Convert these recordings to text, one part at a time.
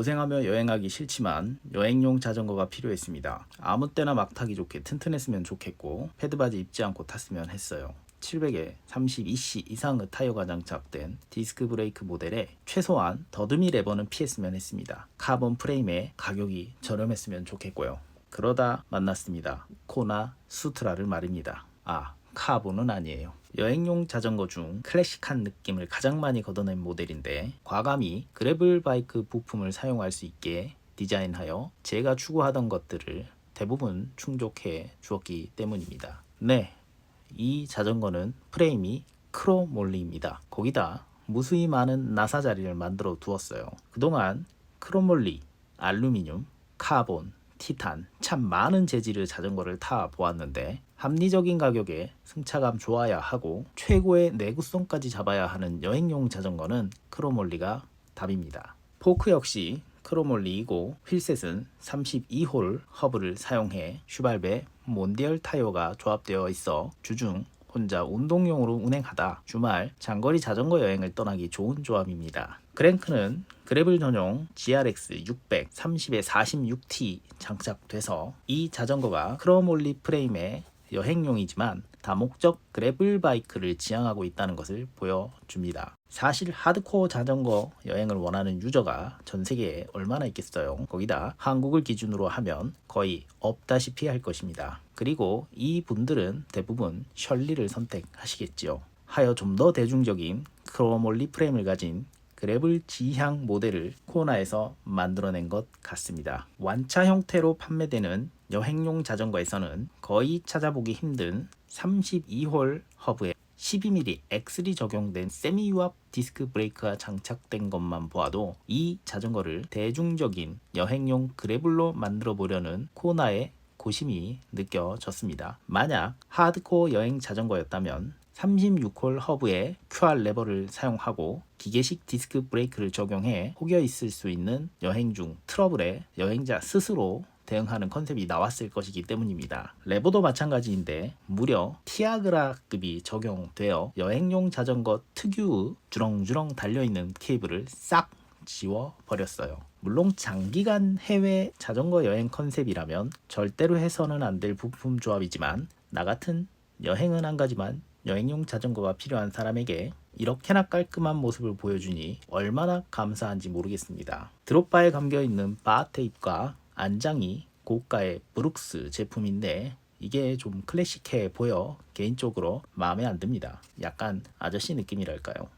고생하며 여행하기 싫지만 여행용 자전거가 필요했습니다. 아무 때나 막 타기 좋게 튼튼했으면 좋겠고 패드바지 입지 않고 탔으면 했어요. 700에 32C 이상의 타이어가 장착된 디스크 브레이크 모델에 최소한 더듬이 레버는 피했으면 했습니다. 카본 프레임에 가격이 저렴했으면 좋겠고요. 그러다 만났습니다. 코나 수트라를 말입니다. 아, 카본은 아니에요. 여행용 자전거 중 클래식한 느낌을 가장 많이 걷어낸 모델인데 과감히 그래블 바이크 부품을 사용할 수 있게 디자인하여 제가 추구하던 것들을 대부분 충족해 주었기 때문입니다. 네, 이 자전거는 프레임이 크로몰리입니다. 거기다 무수히 많은 나사 자리를 만들어 두었어요. 그동안 크로몰리, 알루미늄, 카본, 티탄 참 많은 재질의 자전거를 타 보았는데 합리적인 가격에 승차감 좋아야 하고 최고의 내구성까지 잡아야 하는 여행용 자전거는 크로몰리가 답입니다. 포크 역시 크로몰리이고 휠셋은 32홀 허브를 사용해 슈발베 몬디얼 타이어가 조합되어 있어 주중 혼자 운동용으로 운행하다 주말 장거리 자전거 여행을 떠나기 좋은 조합입니다. 그랭크는 그래블 전용 GRX 600 30에 46T 장착돼서 이 자전거가 크로몰리 프레임의 여행용이지만 다목적 그래블 바이크를 지향하고 있다는 것을 보여줍니다. 사실 하드코어 자전거 여행을 원하는 유저가 전 세계에 얼마나 있겠어요. 거기다 한국을 기준으로 하면 거의 없다시피 할 것입니다. 그리고 이 분들은 대부분 셜리를 선택하시겠지요. 하여 좀 더 대중적인 크로몰리 프레임을 가진 그래블 지향 모델을 코나에서 만들어낸 것 같습니다. 완차 형태로 판매되는 여행용 자전거에서는 거의 찾아보기 힘든 32홀 허브에 12mm 엑슬이 적용된 세미 유압 디스크 브레이크가 장착된 것만 보아도 이 자전거를 대중적인 여행용 그래블로 만들어 보려는 코나의 고심이 느껴졌습니다. 만약 하드코어 여행 자전거였다면 36홀 허브에 QR 레버를 사용하고 기계식 디스크 브레이크를 적용해 혹여 있을 수 있는 여행 중 트러블에 여행자 스스로 대응하는 컨셉이 나왔을 것이기 때문입니다. 레버도 마찬가지인데 무려 티아그라급이 적용되어 여행용 자전거 특유의 주렁주렁 달려있는 케이블을 싹 지워 버렸어요. 물론 장기간 해외 자전거 여행 컨셉이라면 절대로 해서는 안 될 부품 조합이지만 나 같은 여행은 한 가지만 여행용 자전거가 필요한 사람에게 이렇게나 깔끔한 모습을 보여주니 얼마나 감사한지 모르겠습니다. 드롭바에 감겨 있는 바 테이프가 안장이 고가의 브룩스 제품인데 이게 좀 클래식해 보여 개인적으로 마음에 안 듭니다. 약간 아저씨 느낌이랄까요.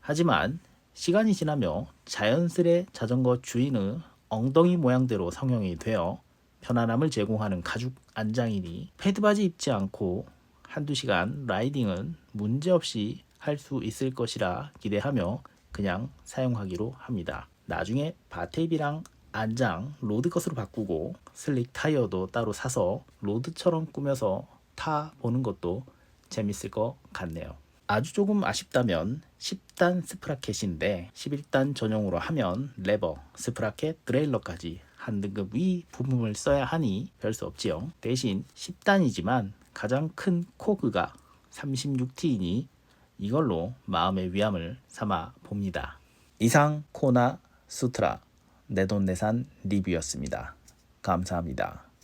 하지만 시간이 지나며 자연스레 자전거 주인의 엉덩이 모양대로 성형이 되어 편안함을 제공하는 가죽 안장이니 패드바지 입지 않고 한두 시간 라이딩은 문제없이 할 수 있을 것이라 기대하며 그냥 사용하기로 합니다. 나중에 바테이비랑 안장 로드 것으로 바꾸고 슬릭 타이어도 따로 사서 로드처럼 꾸며서 타 보는 것도 재밌을 것 같네요. 아주 조금 아쉽다면 10단 스프라켓인데 11단 전용으로 하면 레버, 스프라켓, 드레일러까지 한 등급 위 부품을 써야 하니 별 수 없지요. 대신 10단이지만 가장 큰 코그가 36T이니 이걸로 마음의 위함을 삼아 봅니다. 이상 코나 수트라 내돈내산 리뷰였습니다. 감사합니다.